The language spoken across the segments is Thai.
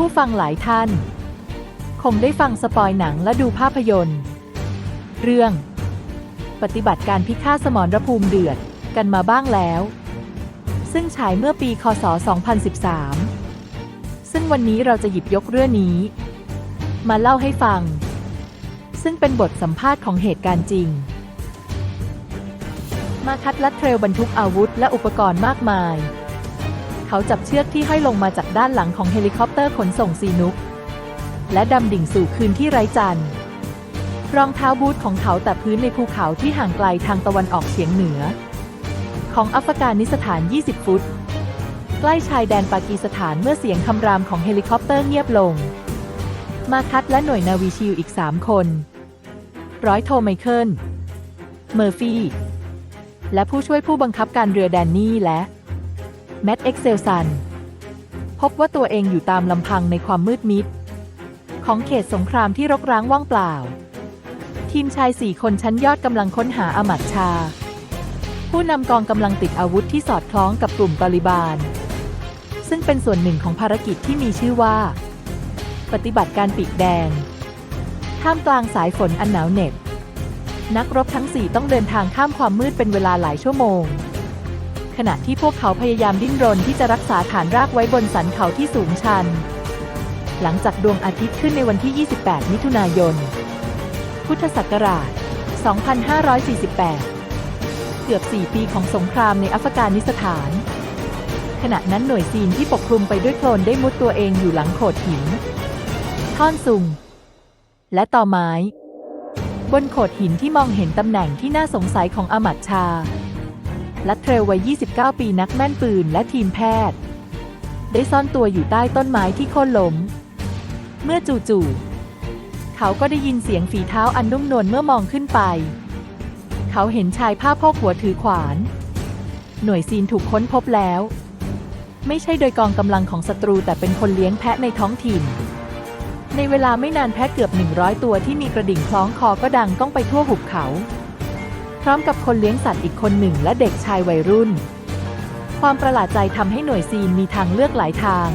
ผู้ฟังหลายท่าน คงได้ฟังสปอยหนังและดูภาพยนตร์ เรื่อง ปฏิบัติการพิฆาตสมรภูมิเดือดกันมาบ้างแล้ว ซึ่งฉายเมื่อปีคศ 2013 ซึ่งวันนี้เราจะหยิบยกเรื่องนี้ มาเล่าให้ฟัง ซึ่งเป็นบทสัมภาษณ์ของเหตุการณ์จริง มาคัดลัดเทรลบรรทุกอาวุธและอุปกรณ์มากมาย เขาจับเชือกที่ห้อยลงมาจากด้านหลังของเฮลิคอปเตอร์ขนส่งซีนุก และดำดิ่งสู่คืนที่ไร้จันทร์รองเท้าบูทของเขาแตะพื้นในภูเขาที่ห่างไกลทางตะวันออกเฉียงเหนือ ของอัฟกานิสถาน 20 ฟุต ใกล้ชายแดนปากีสถานเมื่อเสียงคำรามของเฮลิคอปเตอร์เงียบลง มาคัดและหน่วยนาวีชิลอีก 3 คน ร้อยโทไมเคิล เมอร์ฟี่ และผู้ช่วยผู้บังคับการเรือแดนนี่และ แมตต์เอ็กเซลซัน พบว่าตัวเองอยู่ตามลำพังในความมืดมิด ของเขตสงครามที่รกร้างว่างเปล่า ทีมชายสี่คนชั้นยอดกำลังค้นหาอามัดชา ผู้นำกองกำลังติดอาวุธที่สอดคล้องกับกลุ่มตาลิบาน ซึ่งเป็นส่วนหนึ่งของภารกิจที่มีชื่อว่า ปฏิบัติการปีกแดง ท่ามกลางสายฝนอันหนาวเหน็บนักรบทั้งสี่ต้องเดินทางข้ามความมืดเป็นเวลาหลายชั่วโมง ขณะที่พวกเขาพยายามดิ้นรนที่จะรักษาฐานรากไว้บนสันเขาที่สูงชัน หลังจากดวงอาทิตย์ขึ้นในวันที่ 28 มิถุนายน พุทธศักราช 2548 เกือบ 4 ปีของสงครามในอัฟกานิสถาน ขณะนั้นหน่วยซีนที่ปกคลุมไปด้วยโคลนได้มุดตัวเองอยู่หลังโขดหิน ท่อนซุง และต่อไม้ บนโขดหินที่มองเห็นตำแหน่งที่น่าสงสัยของอามัดชา ลัดเทรลวัย 29 ปีนักแม่นปืนและทีมแพทย์ ได้ซ่อนตัวอยู่ใต้ต้นไม้ที่โค่นล้ม เมื่อจู่ๆเขาก็ได้ยินเสียงฝีเท้าอันนุ่มนวลเมื่อมองขึ้นไป เขาเห็นชายผ้าพกหัวถือขวาน หน่วยซีนถูกค้นพบแล้ว ไม่ใช่โดยกองกำลังของศัตรูแต่เป็นคนเลี้ยงแพะในท้องถิ่น ในเวลาไม่นานแพะเกือบ 100 ตัวที่มีกระดิ่งคล้องคอก็ดังก้องไปทั่วหุบเขา พร้อมกับคนเลี้ยงสัตว์อีกคนหนึ่งและเด็กชายวัยรุ่น ความประหลาดใจทำให้หน่วยซีนมีทางเลือกหลายทาง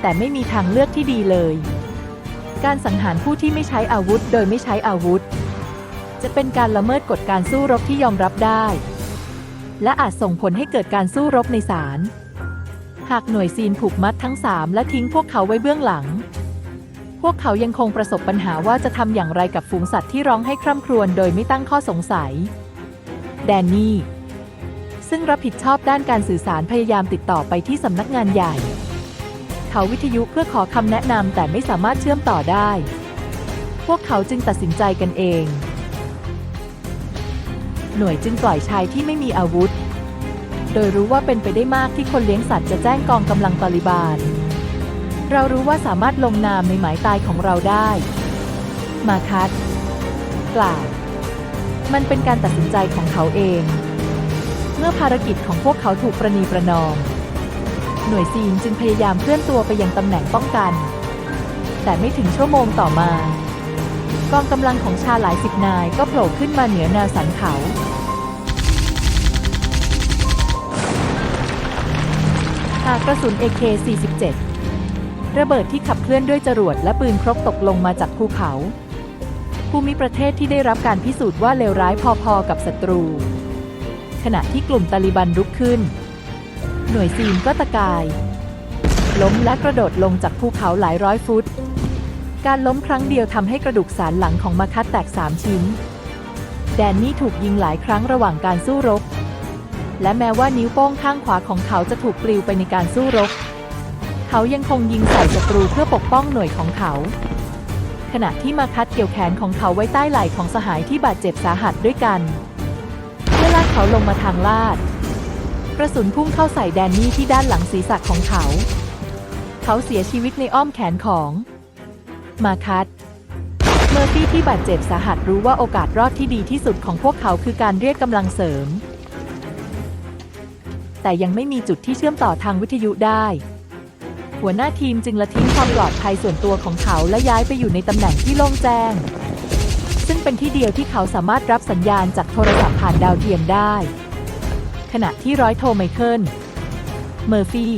แต่ไม่มีทางเลือกที่ดีเลย การสังหารผู้ที่ไม่ใช้อาวุธโดยไม่ใช้อาวุธ จะเป็นการละเมิดกฎการสู้รบที่ยอมรับได้ และอาจส่งผลให้เกิดการสู้รบในศาลหากหน่วยซีนผูกมัดทั้งสามและทิ้งพวกเขาไว้เบื้องหลัง พวกเขายังคงประสบปัญหาว่าจะทำอย่างไรกับฝูงสัตว์ที่ร้องให้คร่ำครวญโดยไม่ตั้งข้อสงสัย แดนนี่ ซึ่งรับผิดชอบด้านการสื่อสารพยายามติดต่อไปที่สำนักงานใหญ่ เขาวิทยุเพื่อขอคำแนะนำแต่ไม่สามารถเชื่อมต่อได้ พวกเขาจึงตัดสินใจกันเอง หน่วยจึงปล่อยชายที่ไม่มีอาวุธ โดยรู้ว่าเป็นไปได้มากที่คนเลี้ยงสัตว์จะแจ้งกองกำลังตาลิบาน เรารู้ว่าสามารถลงนามในหมายตายของเราได้ มาคัดกล่าว มันเป็นการตัดสินใจของเขาเอง เมื่อภารกิจของพวกเขาถูกประนีประนอม หน่วยซีนจึงพยายามเคลื่อนตัวไปยังตำแหน่งป้องกัน แต่ไม่ถึงชั่วโมงต่อมา กองกำลังของชาหลายสิบนายก็โผล่ขึ้นมาเหนือแนวสันเขาหากกระสุน AK-47 ระเบิดที่ขับเคลื่อนด้วยจรวดและปืนครกตกลงมาจากภูเขา ภูมิประเทศที่ได้รับการพิสูจน์ว่าเลวร้ายพอๆกับศัตรู ขณะที่กลุ่มตาลิบันรุกขึ้น หน่วยซีนก็ตะกาย ล้มและกระโดดลงจากภูเขาหลายร้อยฟุต การล้มครั้งเดียวทำให้กระดูกสันหลังของมาคัดแตกสามชิ้น แดนนี่ถูกยิงหลายครั้งระหว่างการสู้รบ และแม้ว่านิ้วโป้งข้างขวาของเขาจะถูกปลิวไปในการสู้รบ เขายังคงยิงใส่ศัตรูเพื่อปกป้องหน่วยของเขา ขณะที่มาคัดเกี่ยวแขนของเขาไว้ใต้ไหล่ของสหายที่บาดเจ็บสาหัสด้วยกันเพื่อลากเขาลงมาทางลาด กระสุนพุ่งเข้าใส่แดนนี่ที่ด้านหลังศีรษะของเขา เขาเสียชีวิตในอ้อมแขนของมาคัดเมอร์ฟี่ที่บาดเจ็บสาหัสรู้ว่าโอกาสรอดที่ดีที่สุดของพวกเขาคือการเรียกกำลังเสริม แต่ยังไม่มีจุดที่เชื่อมต่อทางวิทยุได้ หัวหน้าทีมจึงละทิ้งความปลอดภัยส่วนตัวของเขาและย้ายไปอยู่ในตำแหน่งที่โล่งแจ้ง ซึ่งเป็นที่เดียวที่เขาสามารถรับสัญญาณจากโทรศัพท์ผ่านดาวเทียมได้ ขณะที่ร้อยโทไมเคิล เมอร์ฟี่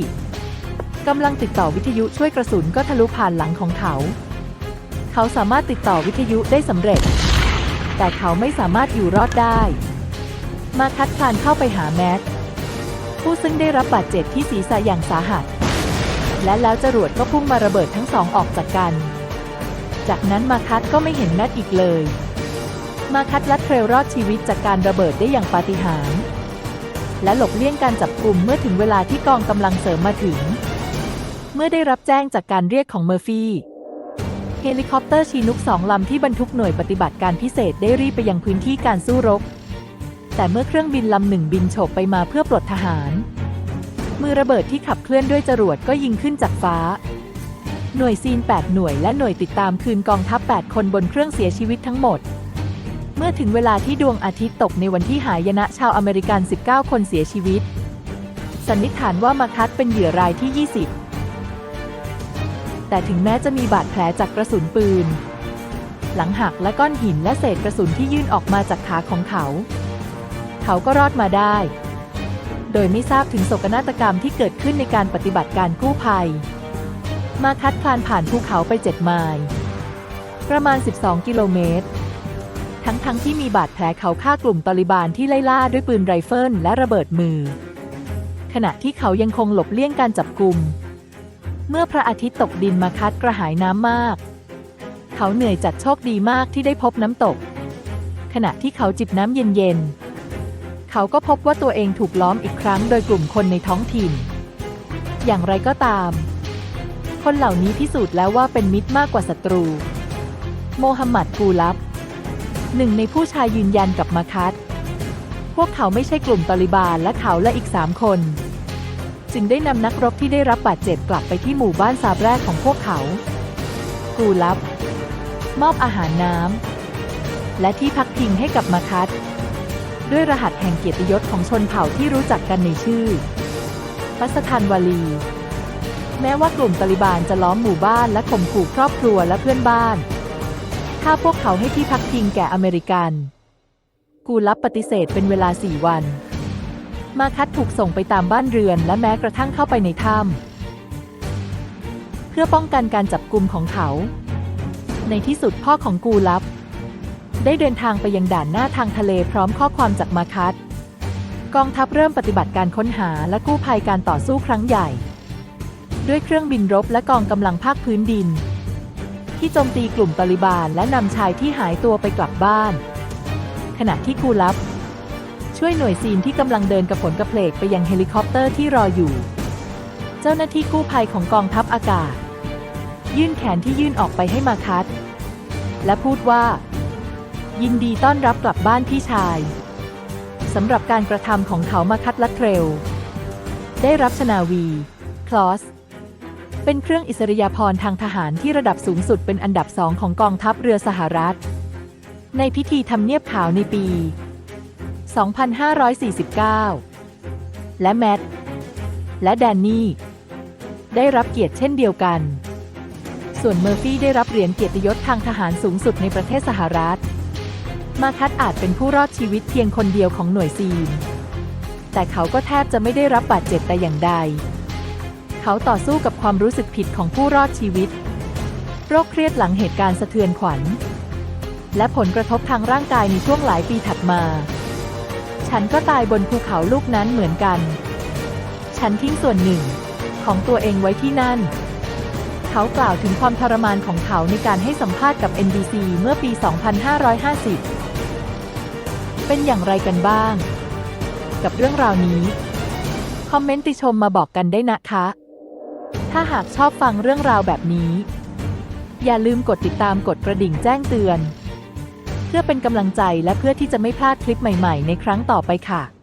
กำลังติดต่อวิทยุช่วยกระสุนก็ทะลุผ่านหลังของเขา เขาสามารถติดต่อวิทยุได้สำเร็จ แต่เขาไม่สามารถอยู่รอดได้ มาคัดคานเข้าไปหาแมทผู้ซึ่งได้รับบาดเจ็บที่ศีรษะอย่างสาหัส และแล้วจรวดก็พุ่งมาระเบิดทั้งสองออกจากกัน จากนั้นมาคัดก็ไม่เห็นแมทอีกเลย มาคัดและเทรลรอดชีวิตจากการระเบิดได้อย่างปาฏิหาริย์และหลบเลี่ยงการจับกลุ่มเมื่อถึงเวลาที่กองกำลังเสริมมาถึง เมื่อได้รับแจ้งจากการเรียกของเมอร์ฟี่เฮลิคอปเตอร์ชีนุกสองลำที่บรรทุกหน่วยปฏิบัติการพิเศษได้รีบไปยังพื้นที่การสู้รบ แต่เมื่อเครื่องบินลำหนึ่งบินโฉบไปมาเพื่อปลดทหาร มือระเบิดที่ขับเคลื่อนด้วยจรวดก็ยิงขึ้นจากฟ้า หน่วยซีน 8 หน่วยและหน่วยติดตามคืนกองทัพ 8 คนบนเครื่องเสียชีวิตทั้งหมด เมื่อถึงเวลาที่ดวงอาทิตย์ตกในวันที่หายนะชาวอเมริกัน 19 คนเสียชีวิต สันนิษฐานว่ามาคัดเป็นเหยื่อรายที่ 20 แต่ถึงแม้จะมีบาดแผลจากกระสุนปืน หลังหักและก้อนหินและเศษกระสุนที่ยื่นออกมาจากขาของเขา เขาก็รอดมาได้ โดยไม่ทราบถึงโศกนาฏกรรมที่เกิดขึ้นในการปฏิบัติการกู้ภัย มาคัดคลานผ่านภูเขาไป 7 ไมล์ ประมาณ 12 กิโลเมตร ทั้งๆทที่มีบาดแผลเขาฆ่ากลุ่มตอลิบานที่ไล่ล่าด้วยปืนไรเฟิลและระเบิดมือ ขณะที่เขายังคงหลบเลี่ยงการจับกลุ่ม เมื่อพระอาทิตย์ตกดินมาคัดกระหายน้ำมาก เขาเหนื่อยจัดโชคดีมากที่ได้พบน้ำตก ขณะที่เขาจิบน้ำเย็นๆ เขาก็พบว่าตัวเองถูกล้อมอีกครั้งโดยกลุ่มคนในท้องถิ่น อย่างไรก็ตาม คนเหล่านี้พิสูจน์แล้วว่าเป็นมิตรมากกว่าศัตรู โมฮัมหมัดกูลับ หนึ่งในผู้ชายยืนยันกับมาคัดพวกเขาไม่ใช่กลุ่มตอลิบานและเขาและอีกสามคน จึงได้นำนักรบที่ได้รับบาดเจ็บกลับไปที่หมู่บ้านซาบแรกของพวกเขา กูลับ มอบอาหารน้ำและที่พักพิงให้กับมาคัด ด้วยรหัสแห่งเกียรติยศของชนเผ่าที่รู้จักกันในชื่อปัสถานวาลี แม้ว่ากลุ่มตาลิบานจะล้อมหมู่บ้านและข่มขู่ครอบครัวและเพื่อนบ้าน ถ้าพวกเขาให้ที่พักพิงแก่อเมริกัน กูลับปฏิเสธเป็นเวลาสี่วัน มาคัดถูกส่งไปตามบ้านเรือนและแม้กระทั่งเข้าไปในถ้ำเพื่อป้องกันการจับกลุ่มของเขา ในที่สุดพ่อของกูลับ ได้เดินทางไปยังด่านหน้าทางทะเลพร้อมข้อความจากมาคัดกองทัพเริ่มปฏิบัติการค้นหาและกู้ภัยการต่อสู้ครั้งใหญ่ ด้วยเครื่องบินรบและกองกำลังภาคพื้นดิน ที่โจมตีกลุ่มตาลิบานและนำชายที่หายตัวไปกลับบ้าน ขณะที่กูลับ ช่วยหน่วยซีนที่กำลังเดินกระผลกระเพลกไปยังเฮลิคอปเตอร์ที่รออยู่ เจ้าหน้าที่กู้ภัยของกองทัพอากาศ ยื่นแขนที่ยื่นออกไปให้มาคัดและพูดว่า ยินดีต้อนรับกลับบ้านพี่ชายสำหรับการกระทำของเขามาคัดและเทรล ได้รับชนาวี คลอส เป็นเครื่องอิสริยาภรณ์ทางทหารที่ระดับสูงสุดเป็นอันดับสองของกองทัพเรือสหรัฐ ในพิธีทำเนียบขาวในปี 2549 และแมทและแดนนี่ ได้รับเกียรติเช่นเดียวกัน ส่วนเมอร์ฟี่ได้รับเหรียญเกียรติยศทางทหารสูงสุดในประเทศสหรัฐ มาคัดอาจเป็นผู้รอดชีวิตเพียงคนเดียวของหน่วยซีน แต่เขาก็แทบจะไม่ได้รับบาดเจ็บแต่อย่างใด เขาต่อสู้กับความรู้สึกผิดของผู้รอดชีวิต โรคเครียดหลังเหตุการณ์สะเทือนขวัญ และผลกระทบทางร่างกายในช่วงหลายปีถัดมา ฉันก็ตายบนภูเขาลูกนั้นเหมือนกัน ฉันทิ้งส่วนหนึ่ง ของตัวเองไว้ที่นั่นเขากล่าวถึงความทรมานของเขาในการให้สัมภาษณ์กับ NBC เมื่อปี 2550 เป็นอย่างไรกันบ้าง กับเรื่องราวนี้ คอมเมนต์ติชมมาบอกกันได้นะคะ ถ้าหากชอบฟังเรื่องราวแบบนี้ อย่าลืมกดติดตามกดกระดิ่งแจ้งเตือน เพื่อเป็นกำลังใจและเพื่อที่จะไม่พลาดคลิปใหม่ ๆ ในครั้งต่อไปค่ะ